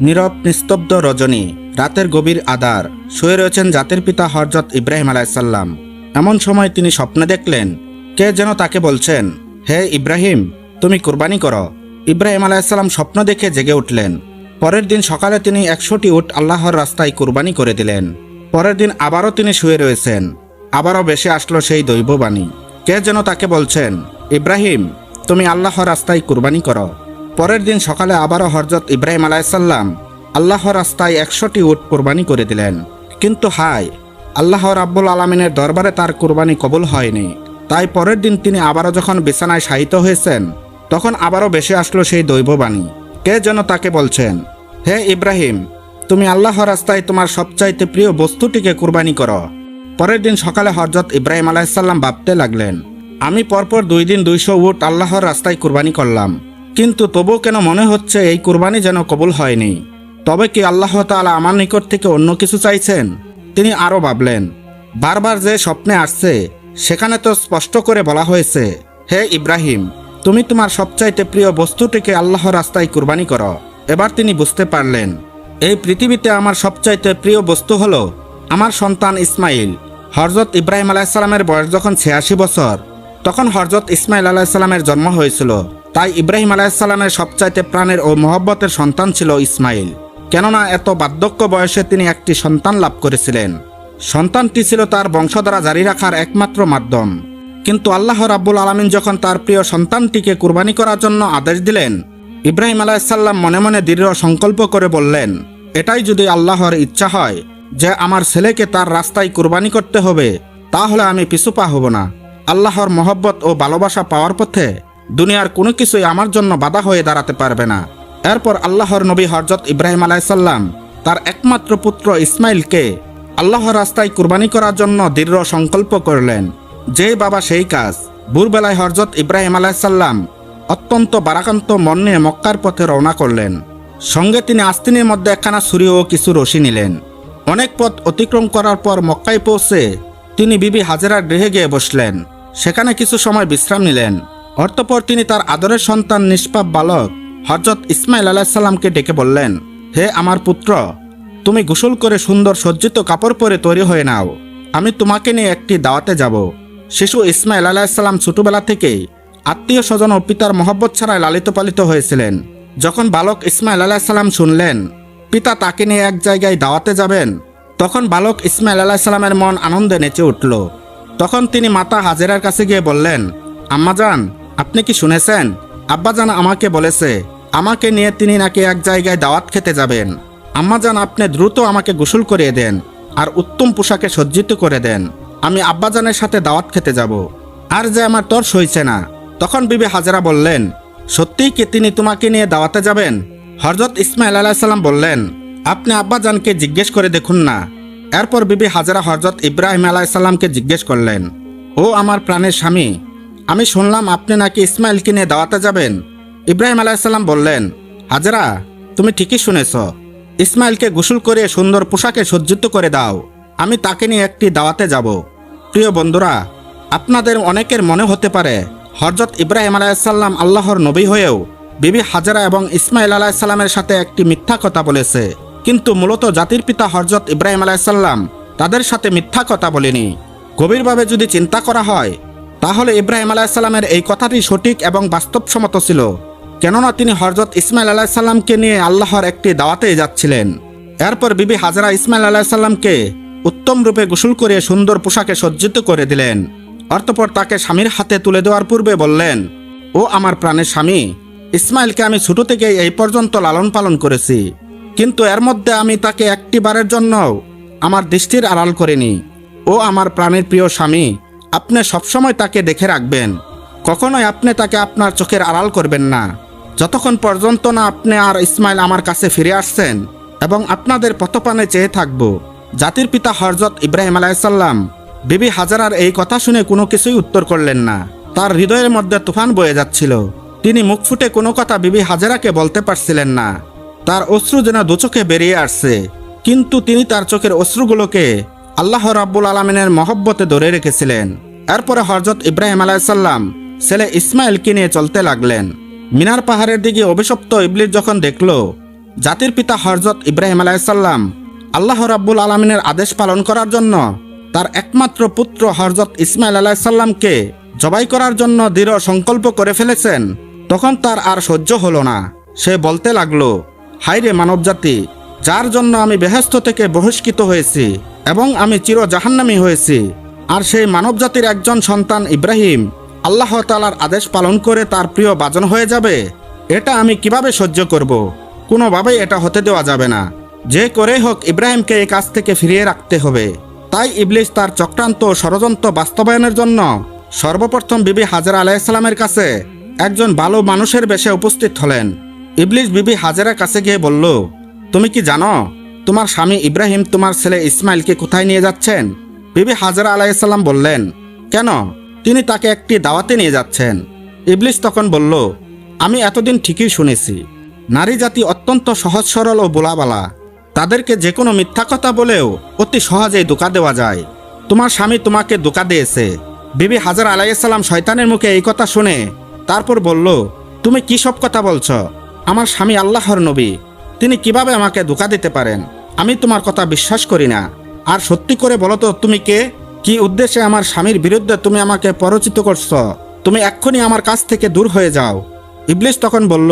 নীরব, নিস্তব্ধ, রজনী, রাতের গভীর আধার, শুয়ে রয়েছেন জাতির পিতা হরজত ইব্রাহিম আলাইসাল্লাম এমন সময় তিনি স্বপ্নে দেখলেন, কে যেন তাকে বলছেন, হে ইব্রাহিম, তুমি কুরবানি করো। ইব্রাহিম আলাইসাল্লাম স্বপ্ন দেখে জেগে উঠলেন। পরের দিন সকালে তিনি একশোটি উট আল্লাহর রাস্তায় কুরবানি করে দিলেন। পরের দিন আবারও তিনি শুয়ে রয়েছেন। আবারও বেশি আসলো সেই দৈববাণী। কে যেন তাকে বলছেন, ইব্রাহিম, তুমি আল্লাহর রাস্তায় কুরবানি করো। পরের দিন সকালে আবারও হরজত ইব্রাহিম আলাইসাল্লাম আল্লাহর রাস্তায় একশোটি উট কোরবানি করে দিলেন। কিন্তু হায়, আল্লাহ রাব্বুল আলমিনের দরবারে তার কোরবানি কবুল হয়নি। তাই পরের দিন তিনি আবারও যখন বিছানায় শায়িত হয়েছেন, তখন আবারও বেশি আসলো সেই দৈববাণী। কে যেন তাকে বলছেন, হে ইব্রাহিম, তুমি আল্লাহর রাস্তায় তোমার সবচাইতে প্রিয় বস্তুটিকে কুরবানি করো। পরের দিন সকালে হরজত ইব্রাহিম আলাইসাল্লাম ভাবতে লাগলেন, আমি পরপর দুই দিন দুইশো উট আল্লাহর রাস্তায় কুরবানি করলাম। কিন্তু তবুও কেন মনে হচ্ছে এই কুরবানি যেন কবুল হয়নি? তবে কি আল্লাহ তাআলা আমার নিকট থেকে অন্য কিছু চাইছেন? তিনি আরও ভাবলেন, বারবার যে স্বপ্নে আসছে, সেখানে তো স্পষ্ট করে বলা হয়েছে, হে ইব্রাহিম, তুমি তোমার সবচাইতে প্রিয় বস্তুটিকে আল্লাহর রাস্তায় কুরবানি করো। এবার তিনি বুঝতে পারলেন, এই পৃথিবীতে আমার সবচাইতে প্রিয় বস্তু হলো আমার সন্তান ইসমাইল। হরজত ইব্রাহিম আলাইসাল্লামের বয়স যখন ছিয়াশি বছর, তখন হরজত ইসমাইল আলাইসাল্লামের জন্ম হয়েছিল। তাই ইব্রাহিম আলাইসাল্লামের সবচাইতে প্রাণের ও মহব্বতের সন্তান ছিল ইসমাইল। কেননা এত বার্ধক্য বয়সে তিনি একটি সন্তান লাভ করেছিলেন। সন্তানটি ছিল তার বংশধারা জারি রাখার একমাত্র মাধ্যম। কিন্তু আল্লাহ রাব্বুল আলমিন যখন তার প্রিয় সন্তানটিকে কুরবানি করার জন্য আদেশ দিলেন, ইব্রাহিম আলাইসাল্লাম মনে মনে দৃঢ় সংকল্প করে বললেন, এটাই যদি আল্লাহর ইচ্ছা হয় যে আমার ছেলেকে তার রাস্তায় কুরবানি করতে হবে, তাহলে আমি পিছুপা হব না। আল্লাহর মহব্বত ও ভালোবাসা পাওয়ার পথে দুনিয়ার কোনো কিছুই আমার জন্য বাধা হয়ে দাঁড়াতে পারবে না। এরপর আল্লাহর নবী হরজত ইব্রাহিম আলাইসাল্লাম তার একমাত্র পুত্র ইসমাইলকে আল্লাহর রাস্তায় কুরবানি করার জন্য দৃঢ় সংকল্প করলেন। যেই বাবা সেই কাজ। ভোরবেলায় হরজত ইব্রাহিম আলাইসাল্লাম অত্যন্ত বারাকান্ত মন নিয়ে মক্কার পথে রওনা করলেন। সঙ্গে তিনি আস্তিনের মধ্যে একখানা ছুরি ও কিছু রশি নিলেন। অনেক পথ অতিক্রম করার পর মক্কায় পৌঁছে তিনি বিবি হাজেরার গৃহে গিয়ে বসলেন। সেখানে কিছু সময় বিশ্রাম নিলেন। অর্থপর তিনি তার আদরের সন্তান নিষ্পাপ বালক হজরত ইসমাইল আলাহিসাল্লামকে ডেকে বললেন, হে আমার পুত্র, তুমি গোসল করে সুন্দর সজ্জিত কাপড় পরে তৈরি হয়ে নাও। আমি তোমাকে নিয়ে একটি দাওয়াতে যাব। শিশু ইসমাইল আলাহিসাল্লাম ছোটবেলা থেকেই আত্মীয় স্বজন ও পিতার মহব্বত ছাড়াই লালিত পালিত হয়েছিলেন। যখন বালক ইসমাইল আলাহিসাল্লাম শুনলেন, পিতা তাকে নিয়ে এক জায়গায় দাওয়াতে যাবেন? তখন বালক ইসমাইল আলাহিসাল্লামের মন আনন্দে নেচে উঠল। তখন তিনি মাতা হাজেরার কাছে গিয়ে বললেন আম্মাজান আপনি কি শুনেছেন? আব্বাজান আমাকে বলেছে, আমাকে নিয়ে তিনি নাকি এক জায়গায় দাওয়াত খেতে যাবেন। আম্মাজান, আপনি দ্রুত আমাকে গোসল করিয়ে দেন আর উত্তম পোশাকে সজ্জিত করে দেন। আমি আব্বাজানের সাথে দাওয়াত খেতে যাব। আর যে আমার তর সইছে না। তখন বিবি হাজেরা বললেন, সত্যিই কি তিনি তোমাকে নিয়ে দাওয়াতে যাবেন? হরজত ইসমাইল আলাহিসাল্লাম বললেন, আপনি আব্বাজানকে জিজ্ঞেস করে দেখুন না। এরপর বিবি হাজেরা হরজত ইব্রাহিম আলাইসাল্লামকে জিজ্ঞেস করলেন, ও আমার প্রাণের স্বামী আমি শুনলাম আপনি নাকি ইসমাইলকে নিয়ে দাওয়াতে যাবেন। ইব্রাহিম আলাইসাল্লাম বললেন, হাজেরা, তুমি ঠিকই শুনেছ। ইসমাইলকে গোসল করে সুন্দর পোশাকে সজ্জিত করে দাও। আমি তাকে নিয়ে একটি দাওয়াতে যাব। প্রিয় বন্ধুরা, আপনাদের অনেকের মনে হতে পারে হরজত ইব্রাহিম আলাইসাল্লাম আল্লাহর নবী হয়েও বিবি হাজারা এবং ইসমাইল আলাইসাল্লামের সাথে একটি মিথ্যা কথা বলেছে। কিন্তু মূলত জাতির পিতা হরজত ইব্রাহিম আলাইসাল্লাম তাদের সাথে মিথ্যা কথা বলেনি। গভীরভাবে যদি চিন্তা করা হয় তাহলে ইব্রাহিম আলাইসাল্লামের এই কথাটি সঠিক এবং বাস্তবসম্মত ছিল, কেননা তিনি হরজত ইসমাইল আলাহিসাল্লামকে নিয়ে আল্লাহর একটি দাওয়াতে যাচ্ছিলেন। এরপর বিবি হাজরা ইসমাইল আলাহিসাল্লামকে উত্তম রূপে গোসল করে সুন্দর পোশাকে সজ্জিত করে দিলেন। অর্থপর তাকে স্বামীর হাতে তুলে দেওয়ার পূর্বে বললেন, ও আমার প্রাণের স্বামী ইসমাইলকে আমি ছোট থেকে এই পর্যন্ত লালন পালন করেছি, কিন্তু এর মধ্যে আমি তাকে একটি বারের জন্য আমার দৃষ্টির আড়াল করিনি। ও আমার প্রাণের প্রিয় স্বামী আপনি সবসময় তাকে দেখে রাখবেন। কখনোই আপনি তাকে আপনার চোখের আড়াল করবেন না। যতক্ষণ পর্যন্ত না আপনি আর ইসমাইল আমার কাছে ফিরে আসছেন এবং আপনাদের পথপানে চেয়ে থাকব। জাতির পিতা হরজত ইব্রাহিম আলাইসাল্লাম বিবি হাজারার এই কথা শুনে কোনো কিছুই উত্তর করলেন না। তার হৃদয়ের মধ্যে তুফান বয়ে যাচ্ছিল। তিনি মুখ ফুটে কোনো কথা বিবি হাজারাকে বলতে পারছিলেন না। তার অশ্রু যেন দুচোখে বেরিয়ে আসছে। কিন্তু তিনি তার চোখের অশ্রুগুলোকে আল্লাহ রাব্বুল আলমিনের মহব্বতে ধরে রেখেছিলেন। এরপরে হরজত ইব্রাহিম আলাইসাল্লাম ছেলে ইসমাইলকে নিয়ে চলতে লাগলেন। মিনার পাহাড়ের দিকে অভিশপ্ত ইবলিস যখন দেখল, জাতির পিতা হরজত ইব্রাহিম আলাইসাল্লাম আল্লাহ রাব্বুল আলমিনের আদেশ পালন করার জন্য তার একমাত্র পুত্র হরজত ইসমাইল আলাইসাল্লামকে জবাই করার জন্য দৃঢ় সংকল্প করে ফেলেছেন। তখন তার আর সহ্য হলো না। সে বলতে লাগল হাইরে মানবজাতি, যার জন্য আমি বেহেস্ত থেকে বহিষ্কৃত হয়েছি এবং আমি চির জাহান্নামী হয়েছি আর সেই মানবজাতির একজন সন্তান ইব্রাহিম, আল্লাহ তালার আদেশ পালন করে তার প্রিয় বাজন হয়ে যাবে। এটা আমি কীভাবে সহ্য করব? কোনোভাবেই এটা হতে দেওয়া যাবে না। যে করেই হোক ইব্রাহিমকে এই কাজ থেকে ফিরিয়ে রাখতে হবে। তাই ইবলিস তার চক্রান্ত ষড়যন্ত্র বাস্তবায়নের জন্য সর্বপ্রথম বিবি হাজারা আলাইসালামের কাছে একজন ভালো মানুষের বেশে উপস্থিত হলেন। ইবলিস বিবি হাজারার কাছে গিয়ে বলল, তুমি কি জানো, তোমার স্বামী ইব্রাহিম তোমার ছেলে ইসমাইলকে কোথায় নিয়ে যাচ্ছেন? বিবি হাজারা আলাইসাল্লাম বললেন, কেন? তিনি তাকে একটি দাওয়াতে নিয়ে যাচ্ছেন। ইবলিস তখন বলল, আমি এতদিন ঠিকই শুনেছি। নারী জাতি অত্যন্ত সহজ, সরল ও বোলাবালা। তাদেরকে যে কোনো মিথ্যা কথা বলেও অতি সহজেই দোকা দেওয়া যায়। তোমার স্বামী তোমাকে দোকা দিয়েছে। বিবি হাজার আলাইসাল্লাম শয়তানের মুখে এই কথা শুনে তারপর বলল, তুমি কি সব কথা বলছ? আমার স্বামী আল্লাহর নবী। তিনি কীভাবে আমাকে দোকা দিতে পারেন? আমি তোমার কথা বিশ্বাস করি না। আর সত্যি করে বলো তো, তুমি কে? কি উদ্দেশ্যে আমার স্বামীর বিরুদ্ধে তুমি আমাকে পরচিত করছ? তুমি এক্ষুনি আমার কাছ থেকে দূর হয়ে যাও। ইবলিস তখন বলল,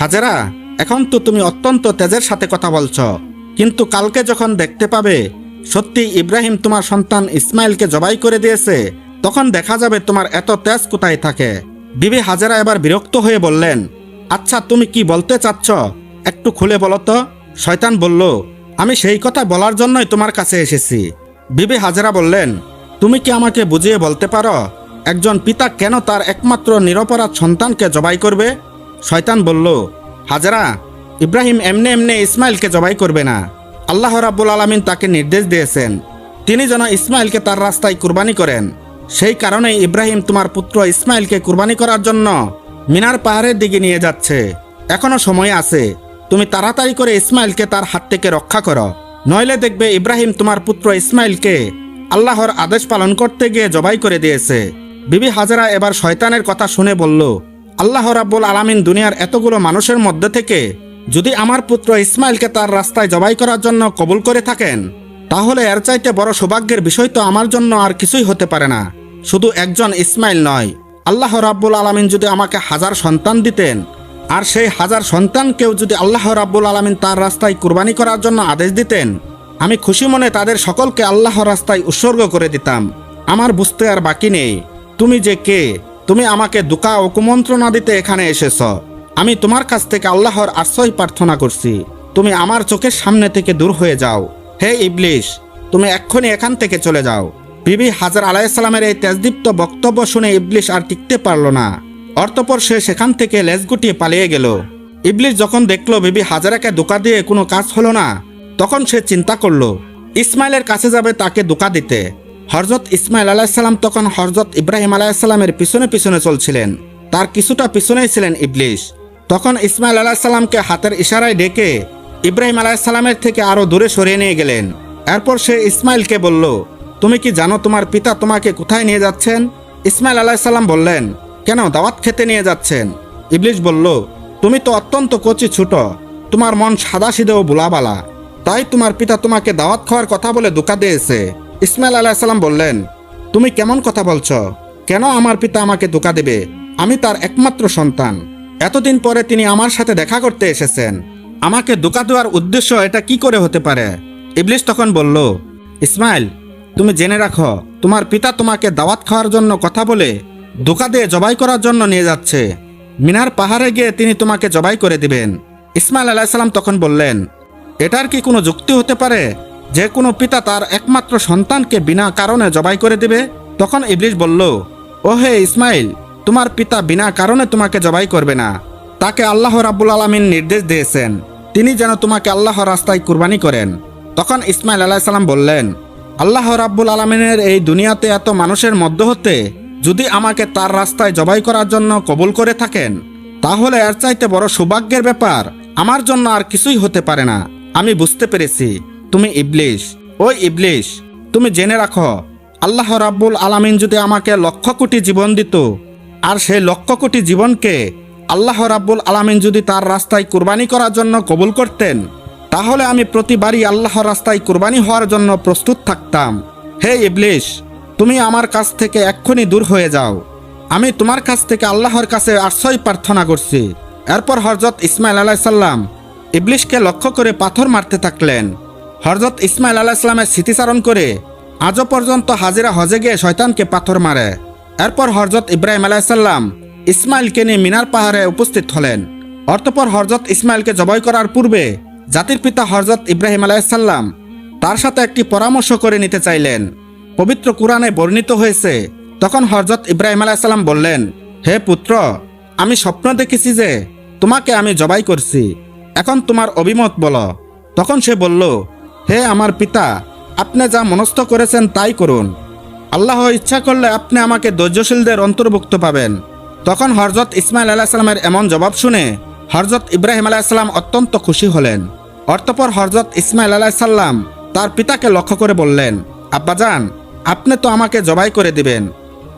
হাজারা, এখন তো তুমি অত্যন্ত তেজের সাথে কথা বলছ। কিন্তু কালকে যখন দেখতে পাবে, সত্যি ইব্রাহিম তোমার সন্তান ইসমাইলকে জবাই করে দিয়েছে, তখন দেখা যাবে তোমার এত তেজ কোথায় থাকে। বিবি হাজারা এবার বিরক্ত হয়ে বললেন আচ্ছা তুমি কি বলতে চাচ্ছ? একটু খুলে বলো তো। শয়তান বলল আমি সেই কথা বলার জন্যই তোমার কাছে এসেছি। বিবি হাজারা বললেন, তুমি কি আমাকে বুঝিয়ে বলতে পারো, একজন পিতা কেন তার একমাত্র নিরপরাধ সন্তানকে জবাই করবে? শয়তান বলল, হাজারা, ইব্রাহিম এমনি এমনি ইসমাইলকে জবাই করবে না। আল্লাহ রাব্বুল আলমিন তাকে নির্দেশ দিয়েছেন, তিনি যেন ইসমাইলকে তার রাস্তায় কুরবানি করেন। সেই কারণে ইব্রাহিম তোমার পুত্র ইসমাইলকে কুরবানি করার জন্য মিনার পাহাড়ের দিকে নিয়ে যাচ্ছে। এখনও সময় আছে তুমি তাড়াতাড়ি করে ইসমাইলকে তার হাত থেকে রক্ষা করো। নইলে দেখবে ইব্রাহিম তোমার পুত্র ইসমাইলকে আল্লাহর আদেশ পালন করতে গিয়ে জবাই করে দিয়েছে। বিবি হাজারা এবার শয়তানের কথা শুনে বলল, আল্লাহ রাব্বুল আলামিন দুনিয়ার এতগুলো মানুষের মধ্যে থেকে যদি আমার পুত্র ইসমাইলকে তার রাস্তায় জবাই করার জন্য কবুল করে থাকেন, তাহলে এর চাইতে বড় সৌভাগ্যের বিষয় তো আমার জন্য আর কিছুই হতে পারে না। শুধু একজন ইসমাইল নয়, আল্লাহ রাব্বুল আলামিন যদি আমাকে হাজার সন্তান দিতেন আর সেই হাজার সন্তানকেও যদি আল্লাহ রাব্বুল আলামিন তার রাস্তায় কুরবানি করার জন্য আদেশ দিতেন, আমি খুশি মনে তাদের সকলকে আল্লাহ রাস্তায় উৎসর্গ করে দিতাম। আমার বুঝতে আর বাকি নেই। তুমি যে কে? তুমি আমাকে দুকা ও কুমন্ত্রণা দিতে এখানে এসেছ। আমি তোমার কাছ থেকে আল্লাহর আশ্রয় প্রার্থনা করছি। তুমি আমার চোখের সামনে থেকে দূর হয়ে যাও। হে ইবলিশ, তুমি এক্ষুনি এখান থেকে চলে যাও। বিবি হাজার আলাইসালামের এই তেজদীপ্ত বক্তব্য শুনে ইবলিশ আর টিকতে পারল না। অর্থপর সে সেখান থেকে লেজ গুটিয়ে পালিয়ে গেল। ইবলিশ যখন দেখল, বিবি, হাজারাকে দোকা দিয়ে কোনো কাজ হলো না? তখন সে চিন্তা করল, ইসমাইলের কাছে যাবে তাকে দোকা দিতে। হরজত ইসমাইল আলাহিসাল্লাম তখন হরজত ইব্রাহিম আলাহিসাল্লামের পিছনে পিছনে চলছিলেন। তার কিছুটা পিছনেই ছিলেন ইবলিশ তখন ইসমাইল আলাহিসাল্লামকে হাতের ইশারায় ডেকে ইব্রাহিম আলাহিসাল্লামের থেকে আরও দূরে সরিয়ে নিয়ে গেলেন। এরপর সে ইসমাইলকে বলল, তুমি কি জানো তোমার পিতা তোমাকে কোথায় নিয়ে যাচ্ছেন? ইসমাইল আলাহিসাল্লাম বললেন কেন দাওয়াত খেতে নিয়ে যাচ্ছেন? ইবলিশ বলল, তুমি তো অত্যন্ত কচি ছোট। তোমার মন সাদা সিধে ও বুলাবালা তাই তোমার পিতা তোমাকে দাওয়াত খাওয়ার কথা বলে ধোকা দিয়েছে। ইসমাইল আলাহিসাল্লাম বললেন, তুমি কেমন কথা বলছ? কেন আমার পিতা আমাকে ধোকা দেবে? আমি তার একমাত্র সন্তান। এতদিন পরে তিনি আমার সাথে দেখা করতে এসেছেন। আমাকে দোকা দেওয়ার উদ্দেশ্য এটা কি করে হতে পারে? ইবলিশ তখন বলল, ইসমাইল, তুমি জেনে রাখো, তোমার পিতা তোমাকে দাওয়াত খাওয়ার জন্য কথা বলে ধোকা দিয়ে জবাই করার জন্য নিয়ে যাচ্ছে। মিনার পাহাড়ে গিয়ে তিনি তোমাকে জবাই করে দিবেন। ইসমাইল আলাহিসাল্লাম তখন বললেন, এটার কি কোনো যুক্তি হতে পারে? যে কোনো পিতা তার একমাত্র সন্তানকে বিনা কারণে জবাই করে দিবে? তখন ইবলিশ বলল ও হে ইসমাইল, তোমার পিতা বিনা কারণে তোমাকে জবাই করবে না। তাকে আল্লাহ রাব্বুল আলমিন নির্দেশ দিয়েছেন, তিনি যেন তোমাকে আল্লাহ রাস্তায় কুরবানি করেন। তখন ইসমাইল আলাহিসাল্লাম বললেন, আল্লাহ রাব্বুল আলমিনের এই দুনিয়াতে এত মানুষের মধ্য হতে যদি আমাকে তার রাস্তায় জবাই করার জন্য কবুল করে থাকেন, তাহলে এর চাইতে বড় সৌভাগ্যের ব্যাপার আমার জন্য আর কিছুই হতে পারে না। আমি বুঝতে পেরেছি। তুমি ইবলিশ। ওই ইবলিশ, তুমি জেনে রাখো, আল্লাহ রাব্বুল আলামিন যদি আমাকে লক্ষ কোটি জীবন দিত, আর সেই লক্ষ কোটি জীবনকে আল্লাহ রাব্বুল আলামিন যদি তার রাস্তায় কুরবানি করার জন্য কবুল করতেন, তাহলে আমি প্রতিবারই আল্লাহর রাস্তায় কুরবানি হওয়ার জন্য প্রস্তুত থাকতাম। হে ইবলিশ তুমি আমার কাছ থেকে এক্ষুনি দূর হয়ে যাও। আমি তোমার কাছ থেকে আল্লাহর কাছে আশ্রয় প্রার্থনা করছি। এরপর হরজত ইসমাইল আলাইসাল্লাম ইবলিশকে লক্ষ্য করে পাথর মারতে থাকলেন। হরজত ইসমাইল আলাইসাল্লামের স্মৃতিচারণ করে আজও পর্যন্ত হাজিরা হজে গিয়ে শয়তানকে পাথর মারে। এরপর হরজত ইব্রাহিম আলাইসাল্লাম ইসমাইলকে নিয়ে মিনার পাহাড়ে উপস্থিত হলেন। অর্থপর হরজত ইসমাইলকে জবাই করার পূর্বে জাতির পিতা হরজত ইব্রাহিম আলাইসাল্লাম তার সাথে একটি পরামর্শ করে নিতে চাইলেন। পবিত্র কোরআনে বর্ণিত হয়েছে, তখন হরজত ইব্রাহিম আলাইসাল্লাম বললেন, হে পুত্র, আমি স্বপ্ন দেখেছি যে তোমাকে আমি জবাই করছি, এখন তোমার অভিমত বলো। তখন সে বলল, হে আমার পিতা, আপনি যা মনস্থ করেছেন তাই করুন। আল্লাহ ইচ্ছা করলে আপনি আমাকে ধৈর্যশীলদের অন্তর্ভুক্ত পাবেন। তখন হরজত ইসমাইল আলাহিসাল্লামের এমন জবাব শুনে হরজত ইব্রাহিম আলাহিসাল্লাম অত্যন্ত খুশি হলেন। অর্থপর হরজত ইসমাইল আলাহিসাল্লাম তার পিতাকে লক্ষ্য করে বললেন, আব্বাজান আপনি তো আমাকে জবাই করে দিবেন।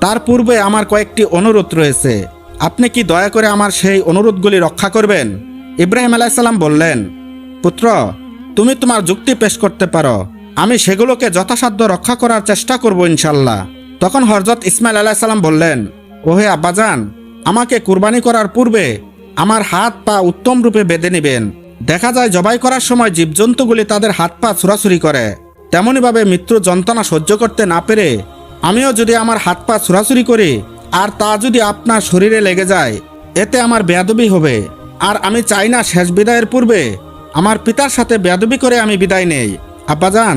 তার পূর্বে আমার কয়েকটি অনুরোধ রয়েছে। আপনি কি দয়া করে আমার সেই অনুরোধগুলি রক্ষা করবেন? ইব্রাহিম আলাইসাল্লাম বললেন, পুত্র, তুমি তোমার যুক্তি পেশ করতে পারো। আমি সেগুলোকে যথাসাধ্য রক্ষা করার চেষ্টা করব ইনশাল্লাহ তখন হরজত ইসমাইল আলাইসাল্লাম বললেন, ওহে আব্বাজান, আমাকে কুরবানি করার পূর্বে আমার হাত পা উত্তম রূপে বেঁধে নেবেন। দেখা যায় জবাই করার সময় জীবজন্তুগুলি তাদের হাত পা ছুরাছুরি করে। তেমনইভাবে মৃত্যু যন্ত্রণা সহ্য করতে না পেরে আমিও যদি আমার হাত পা ছুরাছুরি করি, আর তা যদি আপনার শরীরে লেগে যায়, এতে আমার বেয়াদবি হবে। আর আমি চাই না শেষ বিদায়ের পূর্বে আমার পিতার সাথে বেয়াদবি করে আমি বিদায় নেই। আব্বাজান,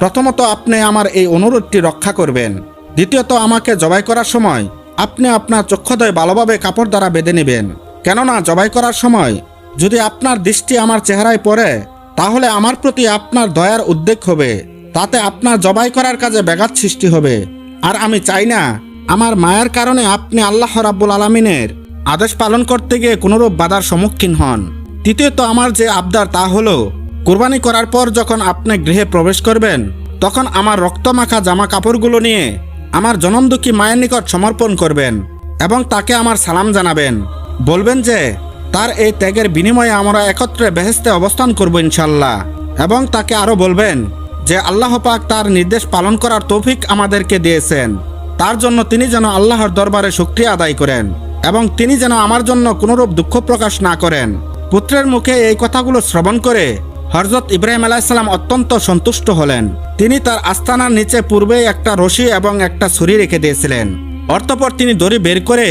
প্রথমত আপনি আমার এই অনুরোধটি রক্ষা করবেন। দ্বিতীয়ত, আমাকে জবাই করার সময় আপনি আপনার চক্ষুদয় ভালোভাবে কাপড় দ্বারা বেঁধে নেবেন। কেননা, জবাই করার সময় যদি আপনার দৃষ্টি আমার চেহারায় পড়ে, তাহলে আমার প্রতি আপনার দয়ার উদ্বেগ হবে। তাতে আপনার জবাই করার কাজে ব্যাঘাত সৃষ্টি হবে। আর আমি চাই না, আমার মায়ের কারণে আপনি আল্লাহ রাব্বুল আলমিনের আদেশ পালন করতে গিয়ে কোনোরূপ বাধার সম্মুখীন হন। তৃতীয়ত আমার যে আবদার তা হলো, কোরবানি করার পর যখন আপনি গৃহে প্রবেশ করবেন, তখন আমার রক্তমাখা জামা কাপড়গুলো নিয়ে আমার জনমদুঃখী মায়ের নিকট সমর্পণ করবেন এবং তাকে আমার সালাম জানাবেন। বলবেন যে, তার এই ত্যাগের বিনিময়ে আমরা একত্রে বেহেস্তে অবস্থান করব ইনশাল্লাহ এবং তাকে আরও বলবেন যে আল্লাহ পাক তার নির্দেশ পালন করার তৌফিক আমাদেরকে দিয়েছেন। তার জন্য তিনি যেন আল্লাহর দরবারে শুক্রিয়া আদায় করেন এবং তিনি যেন আমার জন্য কোনোরূপ দুঃখ প্রকাশ না করেন। পুত্রের মুখে এই কথাগুলো শ্রবণ করে হরজত ইব্রাহিম আলাইসাল্লাম অত্যন্ত সন্তুষ্ট হলেন। তিনি তার আস্তানার নিচে পূর্বেই একটা রশি এবং একটা ছুরি রেখে দিয়েছিলেন। অর্থপর তিনি দড়ি বের করে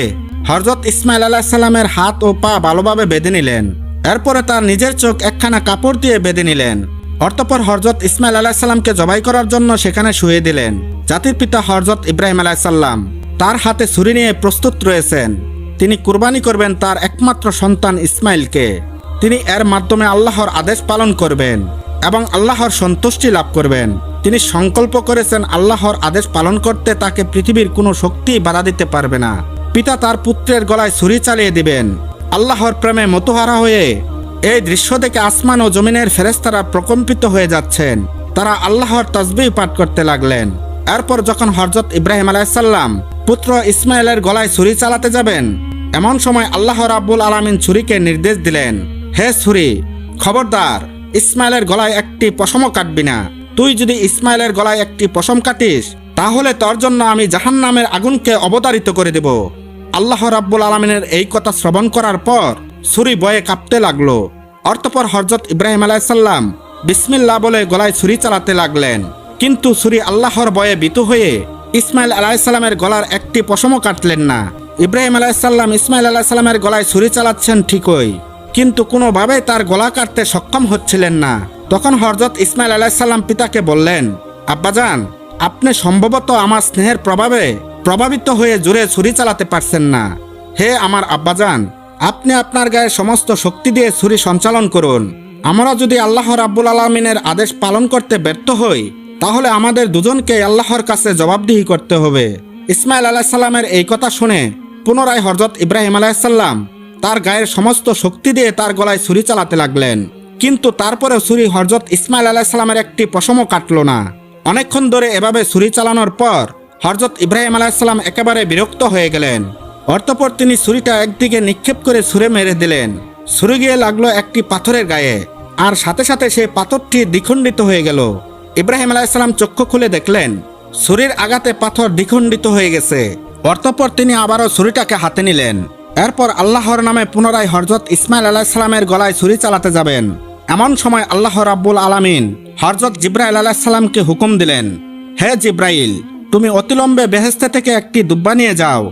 হরজত ইসমাইল আলাহিসাল্লামের হাত ও পা ভালোভাবে বেঁধে নিলেন। এরপরে তার নিজের চোখ একখানা কাপড় দিয়ে বেঁধে নিলেন। অর্থপর হরজত ইসমাইল আলাহিসাল্লামকে জবাই করার জন্য সেখানে শুয়ে দিলেন। জাতির পিতা হরজত ইব্রাহিম আলাহিসাল্লাম তার হাতে ছুরি নিয়ে প্রস্তুত রয়েছেন। তিনি কুরবানি করবেন তার একমাত্র সন্তান ইসমাইলকে তিনি এর মাধ্যমে আল্লাহর আদেশ পালন করবেন এবং আল্লাহর সন্তুষ্টি লাভ করবেন। তিনি সংকল্প করেছেন আল্লাহর আদেশ পালন করতে তাকে পৃথিবীর কোনো শক্তি বাধা দিতে পারবে না। পিতা তার পুত্রের গলায় ছুরি চালিয়ে দিবেন। আল্লাহর প্রেমে মতোহারা হয়ে এই দৃশ্য দেখে আসমান ও জমিনের ফেরেস্তারা প্রকম্পিত হয়ে যাচ্ছেন। তারা আল্লাহর তসবিহ পাঠ করতে লাগলেন। এরপর যখন হরজত ইব্রাহিম আলাইসাল্লাম পুত্র ইসমাইলের গলায় ছুরি চালাতে যাবেন, এমন সময় আল্লাহ রাব্বুল আলামিন ছুরিকে নির্দেশ দিলেন, হে ছুরি, খবরদার, ইসমাইলের গলায় একটি পশমও কাটবি না। তুই যদি ইসমাইলের গলায় একটি পশম কাটিস, তাহলে তোর জন্য আমি জাহান্নামের আগুনকে অবতারিত করে দেব। আল্লাহ রাব্বুল আলমিনের এই কথা শ্রবণ করার পর ছুরি বয়ে কাঁপতে লাগল। অর্থপর হরজত ইব্রাহিম আলাইসাল্লাম বিসমিল্লাহ বলে গলায় ছুরি চালাতে লাগলেন। কিন্তু ছুরি আল্লাহর বয়ে বিতু হয়ে ইসমাইল আলাইসাল্লামের গলার একটি পশমও কাটলেন না। ইব্রাহিম আলাইসাল্লাম ইসমাইল আলাইসাল্লামের গলায় ছুরি চালাচ্ছেন ঠিকই, কিন্তু কোনোভাবেই তার গলা কাটতে সক্ষম হচ্ছিলেন না। তখন হরজত ইসমাইল আলাইসাল্লাম পিতাকে বললেন, আব্বাজান, আপনি সম্ভবত আমার স্নেহের প্রভাবে প্রভাবিত হয়ে জোরে ছুরি চালাতে পারছেন না। হে আমার আব্বাজান আপনি আপনার গায়ে সমস্ত শক্তি দিয়ে ছুরি সঞ্চালন করুন। আমরা যদি আল্লাহ রাব্বুল আলমিনের আদেশ পালন করতে ব্যর্থ হই, তাহলে আমাদের দুজনকে আল্লাহর কাছে জবাবদিহি করতে হবে। ইসমাইল আলাহিসাল্লামের এই কথা শুনে পুনরায় হরজত ইব্রাহিম আলাহিসাল্লাম তার গায়ের সমস্ত শক্তি দিয়ে তার গলায় ছুরি চালাতে লাগলেন। কিন্তু তারপরেও ছুরি হরজত ইসমাইল আলাহিসাল্লামের একটি পশমও কাটল না। অনেকক্ষণ ধরে এভাবে ছুরি চালানোর পর হরজত ইব্রাহিম আলাহিসাল্লাম একেবারে বিরক্ত হয়ে গেলেন। অর্থপর তিনি ছুরিটা একদিকে নিক্ষেপ করে ছুঁড়ে মেরে দিলেন। ছুরি গিয়ে লাগল একটি পাথরের গায়ে। আর সাথে সাথে সে পাথরটি দ্বিখণ্ডিত হয়ে গেল। ইব্রাহিম আলাইসাল্লাম চক্ষু খুলে দেখলেন, ছুরির আঘাতে পাথর দ্বিখণ্ডিত হয়ে গেছে। অর্থপর তিনি আবারও ছুরিটাকে হাতে নিলেন। এরপর আল্লাহর নামে পুনরায় হরজত ইসমাইল আলাহিসাল্লামের গলায় ছুরি চালাতে যাবেন। এমন সময় আল্লাহ রাব্বুল আলামিন হরজত জিব্রাইল আলাহিসাল্লামকে হুকুম দিলেন, হে জিব্রাইল, তুমি অতিলম্বে বেহেস্তে থেকে একটি দুব্বা নিয়ে যাও।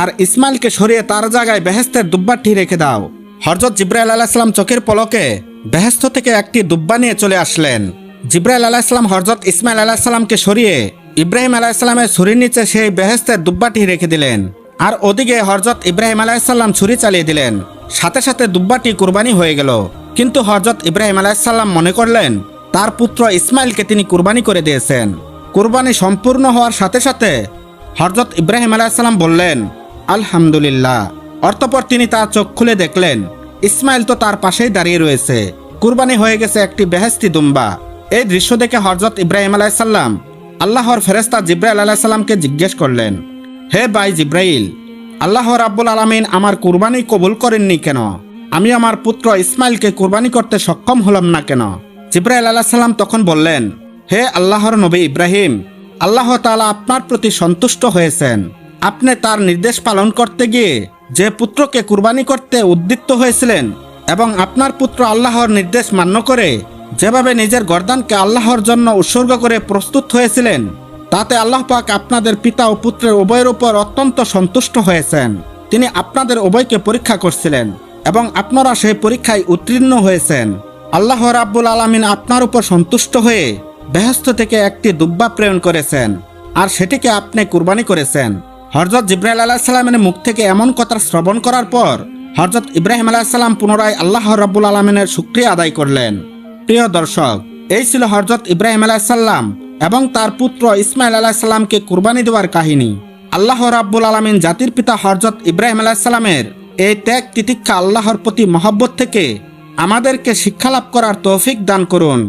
আর ইসমাইলকে সরিয়ে তার জায়গায় বেহেস্তের দুব্বাটি রেখে দাও। হরজত জিব্রাইল আলাহিসাল্লাম চোখের পলকে বেহেস্ত থেকে একটি দুব্বা নিয়ে চলে আসলেন। জিব্রাইল আলাহিসাল্লাম হরজত ইসমাইল আলাহিসাল্লামকে সরিয়ে ইব্রাহিম আলাহিসাল্লামের ছুরির নিচে সেই বেহেস্তের দুব্বাটি রেখে দিলেন। আর ওদিকে হরজত ইব্রাহিম আলাহিসাল্লাম ছুরি চালিয়ে দিলেন। সাথে সাথে দুব্বাটি কুরবানি হয়ে গেল। কিন্তু হরজত ইব্রাহিম আলাহিসাল্লাম মনে করলেন, তার পুত্র ইসমাইলকে তিনি কুরবানি করে দিয়েছেন। কুরবানি সম্পূর্ণ হওয়ার সাথে সাথে হরজত ইব্রাহিম আলাহিসাল্লাম বললেন আলহামদুলিল্লাহ। অর্থপর তিনি তার চোখ খুলে দেখলেন, ইসমাইল তো তার পাশেই দাঁড়িয়ে রয়েছে। কুরবানি হয়ে গেছে একটি বেহেস্তি দুম্বা। এই দৃশ্য দেখে হরজত ইব্রাহিম আলাইসাল্লাম আল্লাহর ফেরেস্তা জিব্রাইল আলাইসাল্লামকে জিজ্ঞেস করলেন, হে ভাই জিব্রাইল, আল্লাহ রাব্বুল আলামিন আমার কুরবানি কবুল করেননি কেন? আমি আমার পুত্র ইসমাইলকে কুরবানি করতে সক্ষম হলাম না কেন? জিব্রাইল আলাইসাল্লাম তখন বললেন, হে আল্লাহর নবী ইব্রাহিম, আল্লাহ তালা আপনার প্রতি সন্তুষ্ট হয়েছেন। আপনি তার নির্দেশ পালন করতে গিয়ে যে পুত্রকে কুরবানি করতে উদ্দীপ্ত হয়েছিলেন এবং আপনার পুত্র আল্লাহর নির্দেশ মান্য করে যেভাবে নিজের গর্দানকে আল্লাহর জন্য উৎসর্গ করে প্রস্তুত হয়েছিলেন, তাতে আল্লাহ পাক আপনাদের পিতা ও পুত্রের উভয়ের উপর অত্যন্ত সন্তুষ্ট হয়েছেন। তিনি আপনাদের উভয়কে পরীক্ষা করছিলেন এবং আপনারা সেই পরীক্ষায় উত্তীর্ণ হয়েছেন। আল্লাহ রাব্বুল আলামিন আপনার উপর সন্তুষ্ট হয়ে বেহস্ত থেকে একটি দুব্বা প্রেরণ করেছেন, আর সেটিকে আপনি কুরবানি করেছেন। হরজত জিব্রাইল আলাহিসাল্লামের মুখ থেকে এমন কথা শ্রবণ করার পর হরজত ইব্রাহিম আলাহিসাল্লাম পুনরায় আল্লাহ রব্বুল আলমিনের শুক্রিয়া আদায় করলেন। প্রিয় দর্শক, এই ছিল হরজত ইব্রাহিম আলাহিসাল্লাম এবং তার পুত্র ইসমাইল আলাহিসাল্লামকে কুরবানি দেওয়ার কাহিনী। আল্লাহ রাব্বুল আলমিন জাতির পিতা হরজত ইব্রাহিম আলাহিসাল্লামের এই ত্যাগ তিতিক্ষা আল্লাহর প্রতি মহব্বত থেকে আমাদেরকে শিক্ষালাভ করার তৌফিক দান করুন।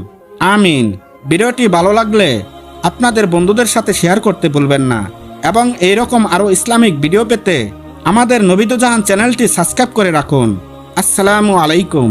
আমিন। ভিডিওটি ভালো লাগলে আপনাদের বন্ধুদের সাথে শেয়ার করতে ভুলবেন না। এবং এইরকম আরও ইসলামিক ভিডিও পেতে আমাদের নবিদুজাহান চ্যানেলটি সাবস্ক্রাইব করে রাখুন। আসসালামু আলাইকুম।